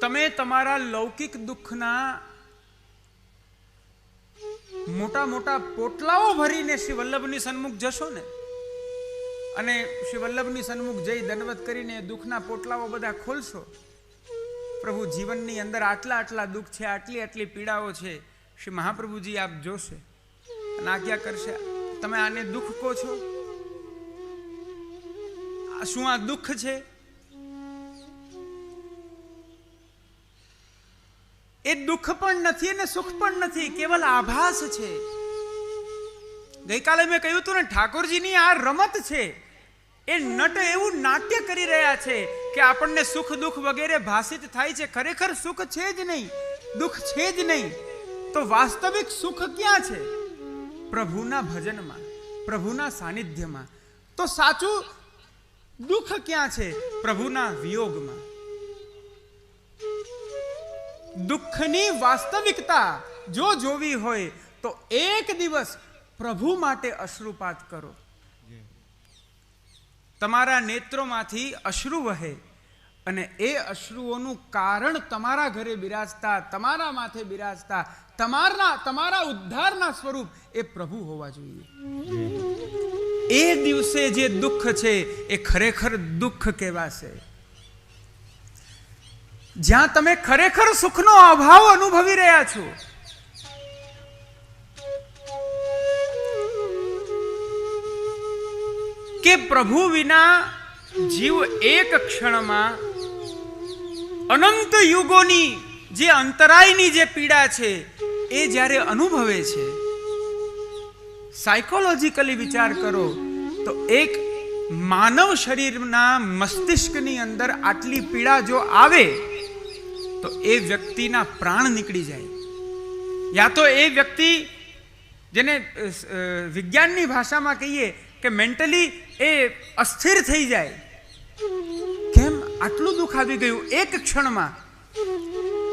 તમે તમારા લૌકિક દુઃખના મોટા મોટા પોટલાઓ ભરીને શ્રી વલ્લભની સન્મુખ જશો ને? અને શ્રી વલ્લભની સન્મુખ જઈ દંડવત કરીને દુઃખના પોટલાઓ બધા ખોલશો? પ્રભુ, જીવનની અંદર આટલા આટલા દુઃખ છે, આટલી આટલી પીડાઓ છે, શ્રી મહાપ્રભુજી આપ જોશે અને આજ્ઞા કરશે, તમે આને દુઃખ કહો છો? શું આ દુઃખ છે? એ દુઃખ પણ નથી અને સુખ પણ નથી, કેવલ આભાસ છે. ગઈકાલે મેં કહ્યું હતું ને, ઠાકોરજીની આ રમત છે, એ નટ એવું નાટ્ય કરી રહ્યા છે કે આપણને સુખ દુઃખ વગેરે ભાષિત થાય છે. ખરેખર સુખ છે જ નહીં, દુઃખ છે જ નહીં. તો વાસ્તવિક સુખ ક્યાં છે? પ્રભુના ભજનમાં, પ્રભુના સાનિધ્યમાં. તો સાચું દુઃખ ક્યાં છે? પ્રભુના વિયોગમાં. દુઃખની વાસ્તવિકતા જો જોવી હોય, તો એક દિવસ પ્રભુ માટે અશ્રુપાત કરો. તમારા નેત્રોમાંથી અશ્રુ વહે અને એ અશ્રુઓનું કારણ તમારા ઘરે બિરાજતા, તમારા માથે બિરાજતા તમારા તમારા ઉદ્ધારના સ્વરૂપ એ પ્રભુ હોવા જોઈએ. એ દિવસે જે દુઃખ છે, એ ખરેખર દુઃખ કહેવાશે. જ્યાં તમે ખરેખર સુખનો અભાવ અનુભવી રહ્યા છો. કે પ્રભુ વિના જીવ એક ક્ષણમાં અનંત યુગોની જે અંતરાયની જે પીડા છે, એ જ્યારે અનુભવે છે સાયકોલોજીકલી વિચાર કરો, તો એક માનવ શરીરના મસ્તિષ્કની અંદર આટલી પીડા જો આવે તો એ વ્યક્તિના પ્રાણ નીકળી જાય. યા તો એ વ્યક્તિ જેને વિજ્ઞાનની ભાષામાં કહીએ કે મેન્ટલી એ અસ્થિર થઈ જાય. કેમ? આટલું દુઃખ આવી ગયું એક ક્ષણમાં.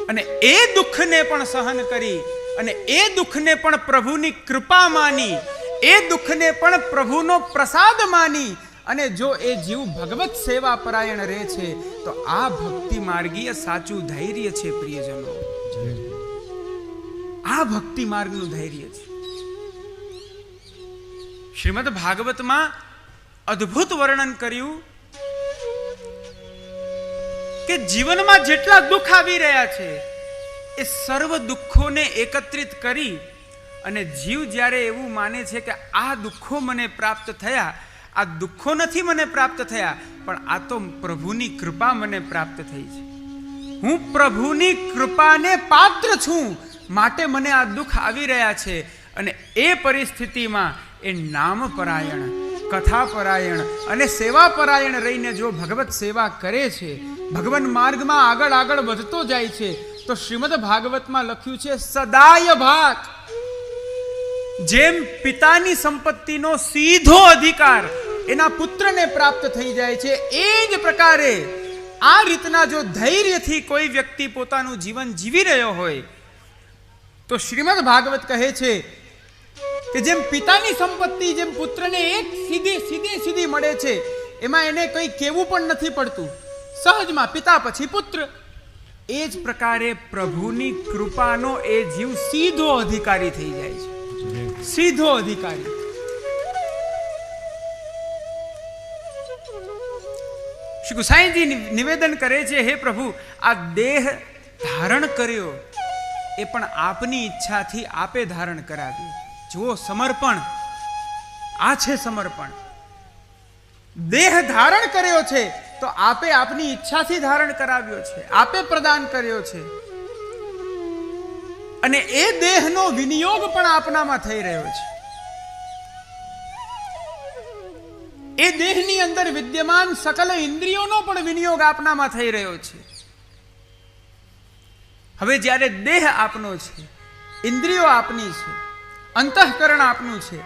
અને એ દુઃખને પણ સહન કરી અને એ દુઃખને પણ પ્રભુની કૃપા માની, એ દુઃખને પણ પ્રભુનો પ્રસાદ માની અને જો એ જીવ ભગવત સેવા પરાયણ રહે છે, તો આ ભક્તિ માર્ગીય સાચું ધૈર્ય છે, પ્રિયજનો. આ ભક્તિ માર્ગનું ધૈર્ય છે. શ્રીમદ ભાગવતમાં અદ્ભુત વર્ણન કર્યું કે જીવનમાં જેટલા દુઃખ આવી રહ્યા છે, એ સર્વ દુઃખોને એકત્રિત કરી અને જીવ જ્યારે એવું માને છે કે આ દુઃખો મને પ્રાપ્ત થયા આ દુઃખો નથી મને પ્રાપ્ત થયા, પણ આ તો પ્રભુની કૃપા મને પ્રાપ્ત થઈ છે. હું પ્રભુની કૃપાને પાત્ર છું, માટે મને આ દુઃખ આવી રહ્યા છે અને એ પરિસ્થિતિમાં એ નામ પરાયણ કથા પરાયણ અને સેવા પરાયણ રહીને જો ભગવત સેવા કરે છે, ભગવાન માર્ગમાં આગળ આગળ વધતો જાય છે, તો શ્રીમદ ભાગવતમાં લખ્યું છે, સદાય ભાત જેમ પિતાની સંપત્તિનો સીધો અધિકાર એના પુત્રને પ્રાપ્ત થઈ જાય છે. એ જ પ્રકારે આ રીતના જો ધૈર્યથી કોઈ વ્યક્તિ પોતાનું જીવન જીવી રહ્યો હોય તો શ્રીમદ ભાગવત કહે છે કે જેમ પિતાની સંપત્તિ જેમ પુત્રને એક સીધી સીધી સીધી મળે છે એમાં એને કંઈ કહેવું પણ નથી પડતું. સહજમાં પિતા પછી પુત્ર. એ જ પ્રકારે પ્રભુની કૃપાનો એ જીવ સીધો અધિકારી થઈ જાય છે. સીધો અધિકારી. શ્રી ગુસાઈજી નિવેદન કરે છે, હે પ્રભુ, આ દેહ ધારણ કર્યો એ પણ આપની ઈચ્છાથી આપે ધારણ કરાવ્યું. જુઓ, સમર્પણ. આ છે સમર્પણ. દેહ ધારણ કર્યો છે, તો આપે આપની ઈચ્છાથી ધારણ કરાવ્યો છે, આપે પ્રદાન કર્યો છે. અને એ દેહનો વિનિયોગ પણ આપનામાં થઈ રહ્યો છે. એ દેહની અંદર વિદ્યમાન સકલ ઇન્દ્રિયોનો પણ વિનિયોગ આપનામાં થઈ રહ્યો છે. હવે જ્યારે દેહ આપનો છે, ઇન્દ્રિયો આપની છે, અંતઃકરણ આપનું છે,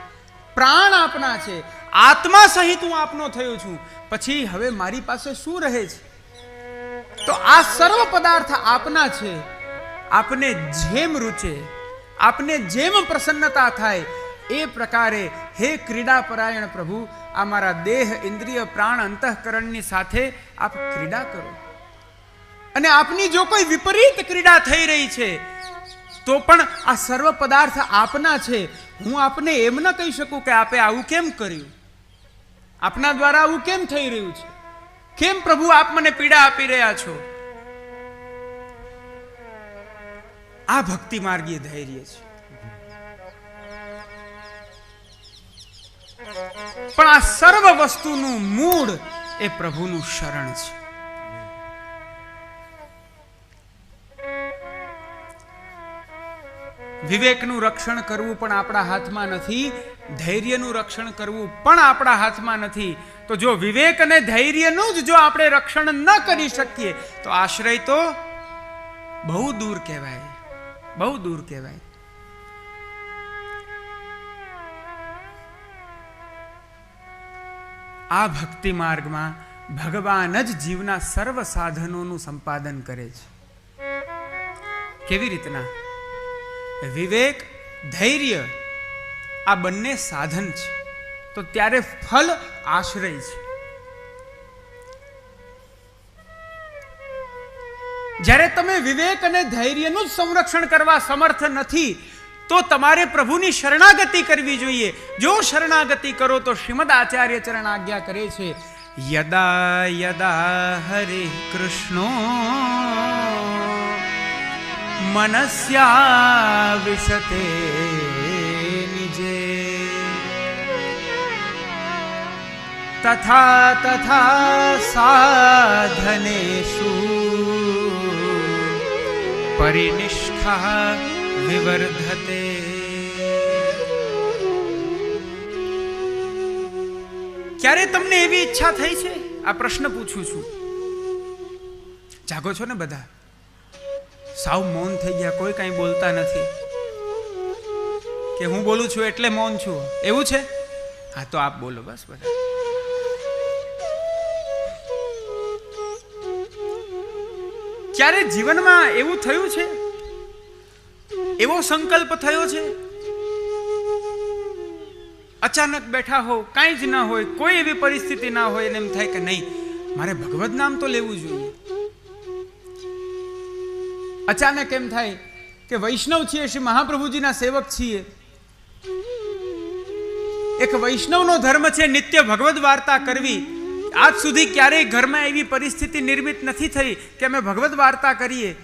પ્રાણ આપના છે, આત્મા સહિત હું આપનો થયો છું, પછી હવે મારી પાસે શું રહે છે? તો આ સર્વ પદાર્થ આપના છે. આપને જેમ રૂચે, આપને જેમ પ્રસન્નતા થાય એ પ્રકારે હે ક્રીડા પરાયણ પ્રભુ, આ મારા દેહ ઇન્દ્રિય પ્રાણ અંતઃકરણની સાથે આપ ક્રીડા કરો. અને આપની જો કોઈ વિપરીત ક્રીડા થઈ રહી છે, તો પણ આ સર્વ પદાર્થ આપના છે. હું આપને એમ ન કહી શકું કે આપે આવું કેમ કર્યું? આપના દ્વારા આવું કેમ થઈ રહ્યું છે? કેમ પ્રભુ આપ મને પીડા આપી રહ્યા છો? આ ભક્તિ માર્ગીય ધૈર્ય છે. પણ આ સર્વ વસ્તુનું મૂળ એ પ્રભુનું શરણ છે. વિવેકનું રક્ષણ કરવું પણ આપણા હાથમાં નથી, ધૈર્યનું રક્ષણ કરવું પણ આપણા હાથમાં નથી. તો જો વિવેક અને ધૈર્યનું જ જો આપણે રક્ષણ ન કરી શકીએ, તો આશ્રય તો બહુ દૂર કહેવાય, બહુ દૂર કહેવાય. આ ભક્તિ માર્ગમાં ભગવાન જ જીવના સર્વ સાધનોનું સંપાદન કરે છે. કેવી રીતના? વિવેક, ધૈર્ય આ બંને સાધન છે. તો ત્યારે ફલ આશ્રય છે. જ્યારે તમે વિવેક અને ધૈર્યનું જ સંરક્ષણ કરવા સમર્થ નથી તો તમારે પ્રભુની શરણાગતિ કરવી જોઈએ. જો શરણાગતિ કરો તો શ્રીમદ આચાર્ય ચરણ આજ્ઞા કરે છે, યદા યદા હરે કૃષ્ણો મનસ્યા વિશતે નિજે. તથા તથા સાધનેશુ, પરિનિષ્ઠા વિવર્ધતે ક્યારે તમને એવી ઈચ્છા થઈ છે આ પ્રશ્ન પૂછું છું જાગો છો ને બધા સાવ મૌન થઈ ગયા કોઈ કાંઈ બોલતા નથી કે હું બોલું છું એટલે મૌન છું. એવું છે? હા, તો આપ બોલો, બસ બધા ક્યારે જીવનમાં એવું થયું છે? એવો સંકલ્પ થયો છે? અચાનક બેઠા હો કાંઈ જ ના હોય, કોઈ એવી પરિસ્થિતિ ના હોય એમ થાય કે નહીં, મારે ભગવત નામ તો લેવું જોઈએ. અચાનક એમ થાય કે વૈષ્ણવ છીએ, શ્રી મહાપ્રભુજીના સેવક છીએ. એક વૈષ્ણવનો ધર્મ છે નિત્ય ભગવદ વાર્તા કરવી. આજ સુધી ક્યારેય ઘરમાં એવી પરિસ્થિતિ નિર્મિત નથી થઈ કે અમે ભગવદ વાર્તા કરીએ.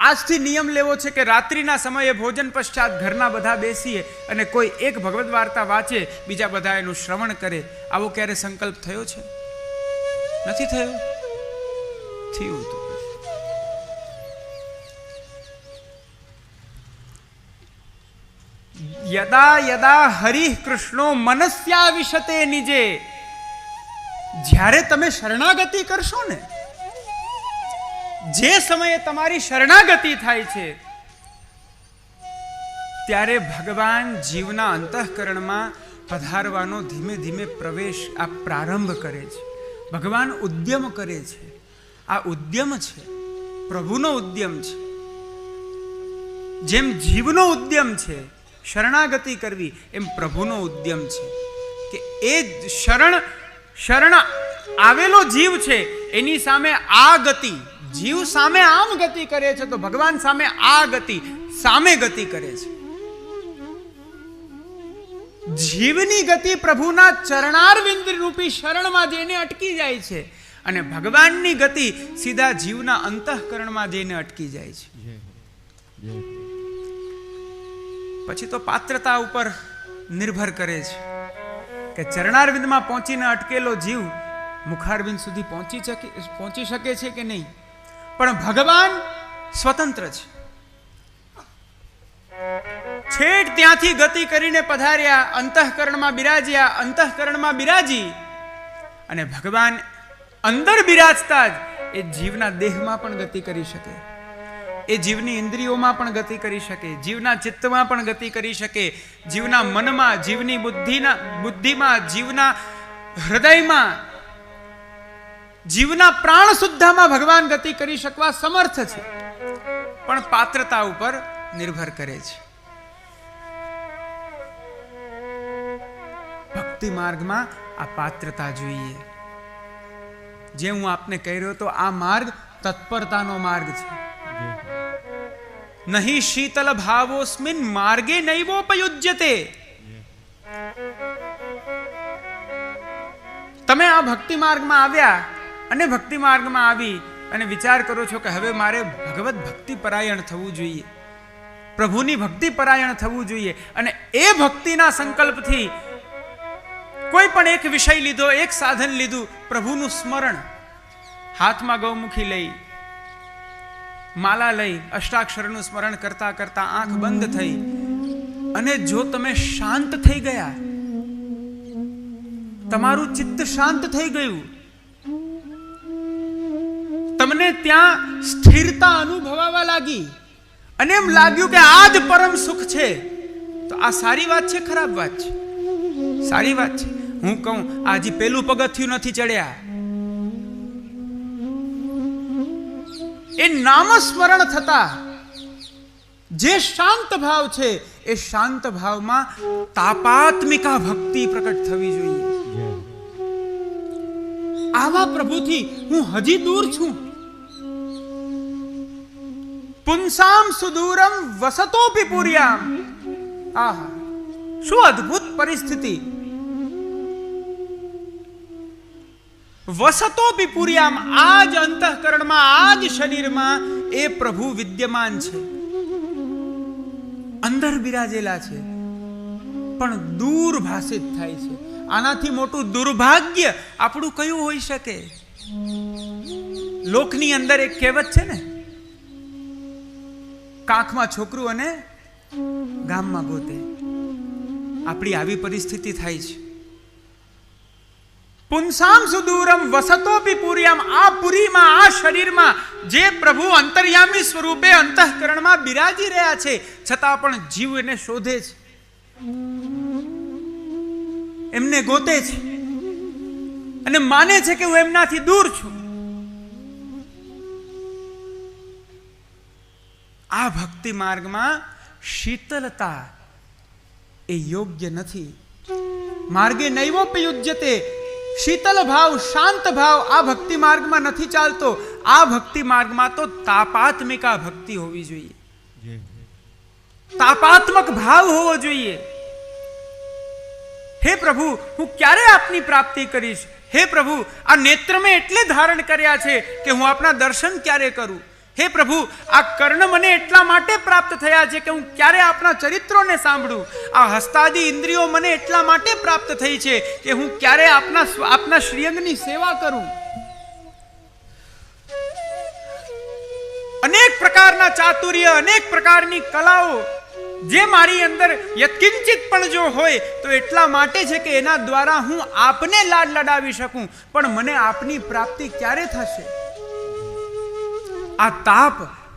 આજથી નિયમ લેવો છે કે રાત્રિના સમયે ભોજન પશ્ચાત ઘરના બધા બેસીએ અને કોઈ એક ભગવદ્ વાર્તા વાંચે, બીજા બધા એનું શ્રવણ કરે. આવો ક્યારે સંકલ્પ થયો છે? નથી થયો? થયું તો. યદા યદા હરિ કૃષ્ણો મનસ્યા વિશતે નિજે. જ્યારે તમે શરણાગતિ કરશો ને જે સમયે તમારી શરણાગતિ થાય છે, ત્યારે ભગવાન જીવના અંતઃકરણમાં પધારવાનો ધીમે ધીમે પ્રવેશ આ પ્રારંભ કરે છે. ભગવાન ઉદ્યમ કરે છે. આ ઉદ્યમ છે. પ્રભુનો ઉદ્યમ છે. જેમ જીવનો ઉદ્યમ છે, શરણાગતિ કરવી એમ પ્રભુનો ઉદ્યમ છે. કે એ શરણ શરણ આવેલો જીવ છે, એની સામે આ ગતિ જીવ સામે આમ ગતિ કરે છે તો ભગવાન સામે આ ગતિ સામે ગતિ કરે છે. જીવની ગતિ પ્રભુના ચરણારવિંદ રૂપી શરણમાં જઈને અટકી જાય છે અને ભગવાનની ગતિ સીધા જીવના અંતઃકરણમાં જઈને અટકી જાય છે. પછી તો પાત્રતા ઉપર નિર્ભર કરે છે કે ચરણારવિંદમાં પહોંચીને અટકેલો જીવ મુખારવિંદ સુધી પહોંચી શકે પહોંચી શકે છે કે નહીં? પણ ભગવાન સ્વતંત્ર છે. છેક ત્યાંથી ગતિ કરીને પધાર્યા, અંતઃકરણમાં બિરાજ્યા, અંતઃકરણમાં બિરાજી. અને ભગવાન અંદર બિરાજતા જ એ જીવના દેહમાં પણ ગતિ કરી શકે. એ જીવની ઇન્દ્રિયોમાં પણ ગતિ કરી શકે, જીવના ચિત્તમાં પણ ગતિ કરી શકે, જીવના મનમાં, જીવની બુદ્ધિના, બુદ્ધિમાં, જીવના હૃદયમાં જીવના પ્રાણ સુદ્ધામાં ભગવાન ગતિ કરી શકવા સમર્થ છે. પણ પાત્રતા ઉપર નિર્ભર કરે છે. ભક્તિ માર્ગમાં આ પાત્રતા જોઈએ. જે હું આપને કહી રહ્યો તો આ માર્ગ તત્પરતાનો માર્ગ છે. નહીં શીતલ ભાવોસ્મિન માર્ગે નૈવોપયુજ્યતે. તમે આ ભક્તિ માર્ગમાં આવ્યા અને ભક્તિ માર્ગમાં આવી અને વિચાર કરો છો કે હવે મારે ભગવત ભક્તિ પરાયણ થવું જોઈએ. પ્રભુની ભક્તિ પરાયણ થવું જોઈએ અને એ ભક્તિના સંકલ્પથી કોઈ પણ એક વિષય લીધો, એક સાધન લીધું, પ્રભુનું સ્મરણ હાથમાં ગૌમુખી લઈ, માલા લઈ, અષ્ટાક્ષરનું સ્મરણ કરતા કરતા આંખ બંધ થઈ અને જો તમે શાંત થઈ ગયા, તમારું ચિત્ત શાંત થઈ ગયું તમને ત્યાં સ્થિરતા અનુભવાવા લાગી. અને એમ લાગ્યું કે આ જ પરમ સુખ છે. તો આ સારી વાત છે ખરાબ વાત છે? સારી વાત છે. હું કહું આજે પેલું પગથિયું નથી ચડ્યા. એ નામસ્મરણ થતા જે શાંત ભાવ છે એ શાંત ભાવમાં તાપાત્મિકા ભક્તિ પ્રકટ થવી જોઈએ. આવા પ્રભુથી હું હજી દૂર છું. પુંસામ સુદૂરમ વસતોપી પુર્યામ આહા શું અદ્ભુત પરિસ્થિતિ વસતો પુર્યામ આ જ અંતઃકરણમાં આ જ શરીરમાં એ પ્રભુ વિદ્યમાન છે અંદર બિરાજેલા છે પણ દૂર ભાષિત થાય છે આનાથી મોટું દુર્ભાગ્ય આપણું કયું હોઈ શકે? લોકની અંદર એક કહેવત છે ને કાંખમાં છોકરું અને ગામમાં ગોતે. આપણી આવી પરિસ્થિતિ થાય છે. પુનસામ સુદૂરમ વસતોપી પુર્યામ. આ પુરીમાં, આ શરીરમાં જે પ્રભુ અંતર્યામી સ્વરૂપે અંતઃકરણમાં બિરાજી રહ્યા છે, છતાં પણ જીવ એને શોધે છે. એમને ગોતે છે. અને માને છે કે હું એમનાથી દૂર છું. આ ભક્તિ માર્ગમાં શીતલતા એ યોગ્ય નથી. માર્ગે નૈવોપયુજ્યતે શીતલ ભાવ શાંત ભાવ આ ભક્તિ માર્ગમાં નથી ચાલતો. આ ભક્તિ માર્ગમાં તો તાપાત્મિકા ભક્તિ હોવી જોઈએ. તાપાત્મક ભાવ હોવો જોઈએ. હે પ્રભુ હું ક્યારે આપની પ્રાપ્તિ કરીશ? હે પ્રભુ આ નેત્ર મેં એટલે ધારણ કર્યા છે કે હું આપના દર્શન ક્યારે કરું? હે પ્રભુ, આ કર્ણ મને એટલા માટે પ્રાપ્ત થયા છે કે હું ક્યારે આપના ચરિત્રોને સાંભળું. આ હસ્તાદી ઇન્દ્રિયો મને એટલા માટે પ્રાપ્ત થઈ છે કે હું ક્યારે આપના આપના શ્રીઅંગની સેવા કરું. અનેક પ્રકારના ચાતુર્ય, અનેક પ્રકારની કલાઓ જે મારી અંદર યત્કિંચિત પણ જો હોય, તો એટલા માટે છે કે એના દ્વારા હું આપને લાડ લડાવી શકું. પણ મને આપની પ્રાપ્તિ ક્યારે થશે? આ તાપ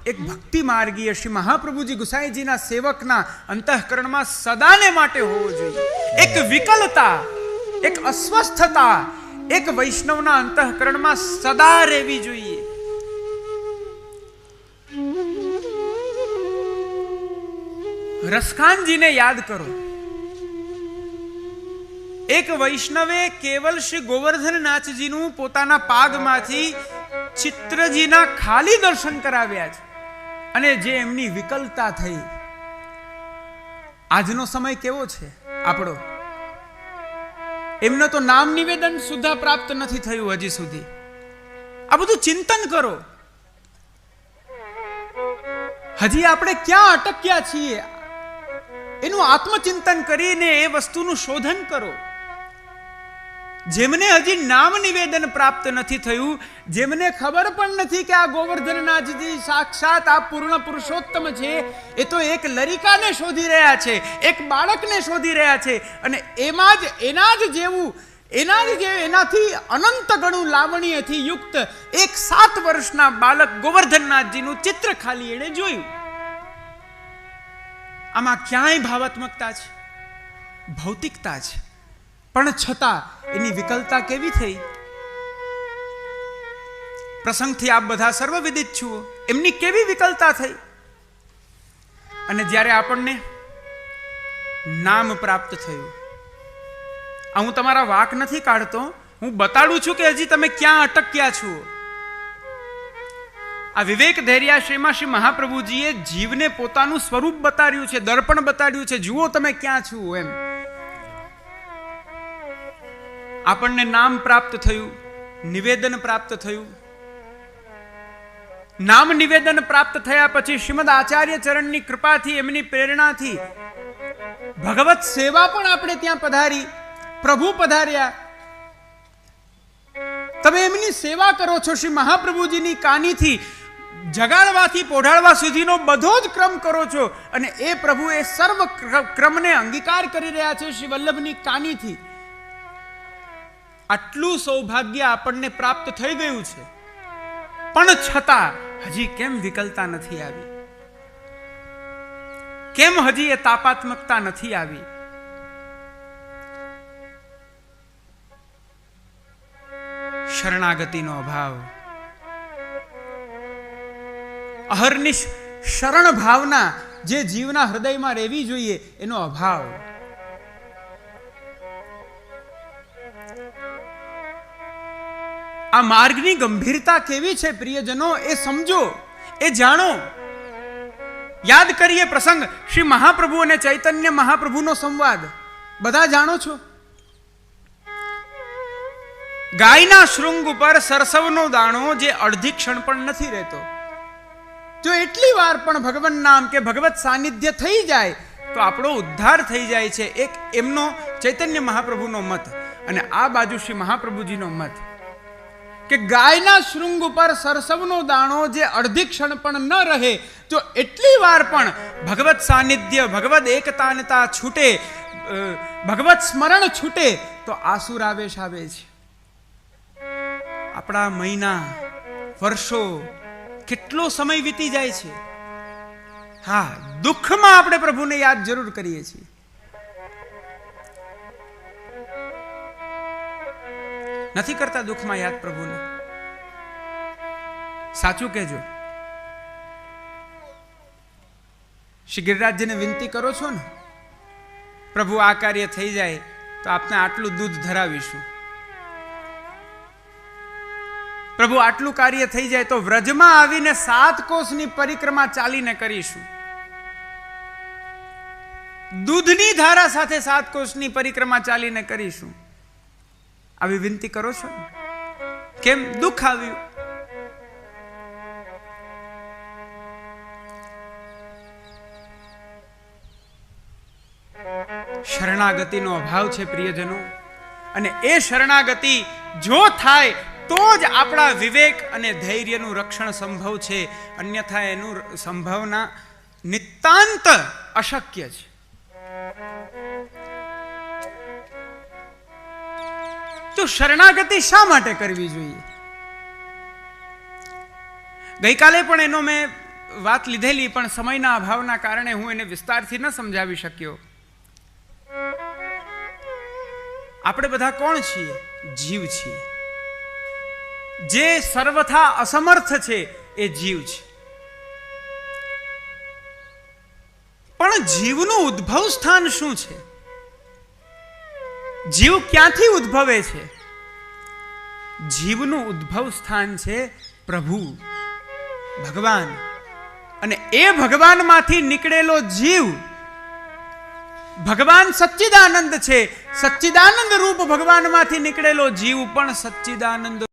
એક ભક્તિ માર્ગીય શ્રી મહાપ્રભુજી ગુસાઈજીના સેવકના અંતઃકરણમાં સદાને માટે હોવો જોઈએ. એક વિકલતા, એક અસ્વસ્થતા, એક વૈષ્ણવના અંતઃકરણમાં સદા રહેવી જોઈએ. રસખાનજીને યાદ કરો. એક વૈષ્ણવે કેવલ શ્રી ગોવર્ધનનાથજીનું પોતાના પાગમાંથી ચિત્રજીના ખાલી દર્શન કરાવ્યા છે. અને જે એમની વિકલતા થઈ, આજનો સમય કેવો છે આપણો? એમનો તો નામ નિવેદન સુધા પ્રાપ્ત નથી થયું હજી સુધી. આ બધું ચિંતન કરો. હજી આપણે ક્યાં અટક્યા છીએ? એનું આત્મચિંતન કરીને એ વસ્તુનું શોધન કરો. જેમને હજી નામ નિવેદન પ્રાપ્ત નથી થયું, જેમને ખબર પણ નથી કે આ ગોવર્ધનનાથજી સાક્ષાત આ પૂર્ણ પુરુષોત્તમ છે, એ તો એક લરિકાને શોધી રહ્યા છે, એક બાળકને શોધી રહ્યા છે, અને એમાં જ, એના જ જેવું, એના જ જે એનાથી અનંત ગણું લાવણીયથી યુક્ત એક સાત વર્ષના બાળક ગોવર્ધનનાથજીનું ચિત્ર ખાલી એણે જોયું. આમાં ક્યાંય ભાવાત્મકતા છે? ભૌતિકતા છે. પણ છતાં એની વિકલતા કેવી થઈ? પ્રસંગથી આપ બધા સર્વવિદિત છો. એમની કેવી વિકલતા થઈ? અને જ્યારે આપણને નામ પ્રાપ્ત થયું, આ હું તમારા વાક નથી કાઢતો, હું બતાડું છું કે હજી તમે ક્યાં અટક્યા છો. આ વિવેક ધૈર્યાશ્રીમાં શ્રી મહાપ્રભુજીએ જીવને પોતાનું સ્વરૂપ બતાડ્યું છે, દર્પણ બતાડ્યું છે. જુઓ તમે ક્યાં છો એમ. આપણને નામ પ્રાપ્ત થયું, નિવેદન પ્રાપ્ત થયું. નામ નિવેદન પ્રાપ્ત થયા પછી શ્રીમદ આચાર્ય ચરણની કૃપાથી, એમની પ્રેરણાથી ભગવત સેવા પણ આપણે ત્યાં પધારી, પ્રભુ પધાર્યા. તમે એમની સેવા કરો છો શ્રી મહાપ્રભુજીની કાનીથી, જગાડવાથી, પોઢાડવા સુધીનો બધો જ ક્રમ કરો છો અને એ પ્રભુ એ સર્વ ક્રમને અંગીકાર કરી રહ્યા છે શ્રી વલ્લભની કાનીથી. આટલું સૌભાગ્ય આપણને પ્રાપ્ત થઈ ગયું છે. પણ છતાં હજી કેમ વિકલતા નથી આવી? કેમ હજી એ તાપાત્મકતા નથી આવી? શરણાગતિનો અભાવ. અહર્નિશ શરણ ભાવના જે જીવના હૃદયમાં રહેવી જોઈએ એનો અભાવ. આ માર્ગની ગંભીરતા કેવી છે, પ્રિયજનો? એ સમજો, એ જાણો. યાદ કરીએ પ્રસંગ, શ્રી મહાપ્રભુ અને ચૈતન્ય મહાપ્રભુનો સંવાદ. બધા જાણો છો? ગાયના શૃંગ ઉપર સરસવનો દાણો જે અડધી ક્ષણ પણ નથી રહેતો. જો એટલી વાર પણ ભગવાન નામ કે ભગવત સાનિધ્ય થઈ જાય, તો આપણો ઉદ્ધાર થઈ જાય છે એક એમનો ચૈતન્ય મહાપ્રભુનો મત અને આ બાજુ શ્રી મહાપ્રભુજીનો મત. કે ગાયના શૃંગ ઉપર સરસવનો દાણો જે અડધી ક્ષણ પણ ન રહે જો એટલી વાર પણ ભગવત સાનિધ્ય ભગવત એકતાનતા છૂટે ભગવત સ્મરણ છૂટે, તો આસુર આવેશ આવે છે. આપણા મહિના, વર્ષો, કેટલો સમય વીતી જાય છે? હા, દુઃખમાં આપણે પ્રભુને યાદ જરૂર કરીએ છીએ. નથી કરતા દુઃખમાં યાદ પ્રભુને. સાચું કહેજો. શ્રી ગિરિરાજજીને વિનંતી કરો છો ને? પ્રભુ આ કાર્ય થઈ જાય તો આપને આટલું દૂધ ધરાવીશું. પ્રભુ આટલું કાર્ય થઈ જાય તો વ્રજમાં આવીને સાત કોષની પરિક્રમા ચાલીને કરીશું. દૂધની ધારા સાથે સાત કોષની પરિક્રમા ચાલીને કરીશું. આવી વિનંતી કરો છો કેમ દુઃખ આવ્યું? શરણાગતિનો અભાવ છે, પ્રિયજનો. અને એ શરણાગતિ જો થાય, તો જ આપણા વિવેક અને ધૈર્યનું રક્ષણ સંભવ છે. અન્યથા એનું સંભાવના નિતાંત અશક્ય છે. તો શરણાગતિ શા માટે કરવી જોઈએ? ગઈકાલે પણ એનો મેં વાત લીધેલી, પણ સમયના અભાવના કારણે હું એને વિસ્તારથી ન સમજાવી શક્યો. આપણે બધા કોણ છીએ? જીવ છીએ. જે સર્વથા અસમર્થ છે એ જીવ છે. પણ જીવનું ઉદ્ભવ સ્થાન શું છે? જીવ ક્યાંથી ઉદ્ભવે છે? જીવનું ઉદ્ભવ સ્થાન છે પ્રભુ, ભગવાન. અને એ ભગવાનમાંથી નીકળેલો જીવ, ભગવાન સચ્ચિદાનંદ છે. સચ્ચિદાનંદ રૂપ ભગવાનમાંથી નીકળેલો જીવ પણ સચ્ચિદાનંદ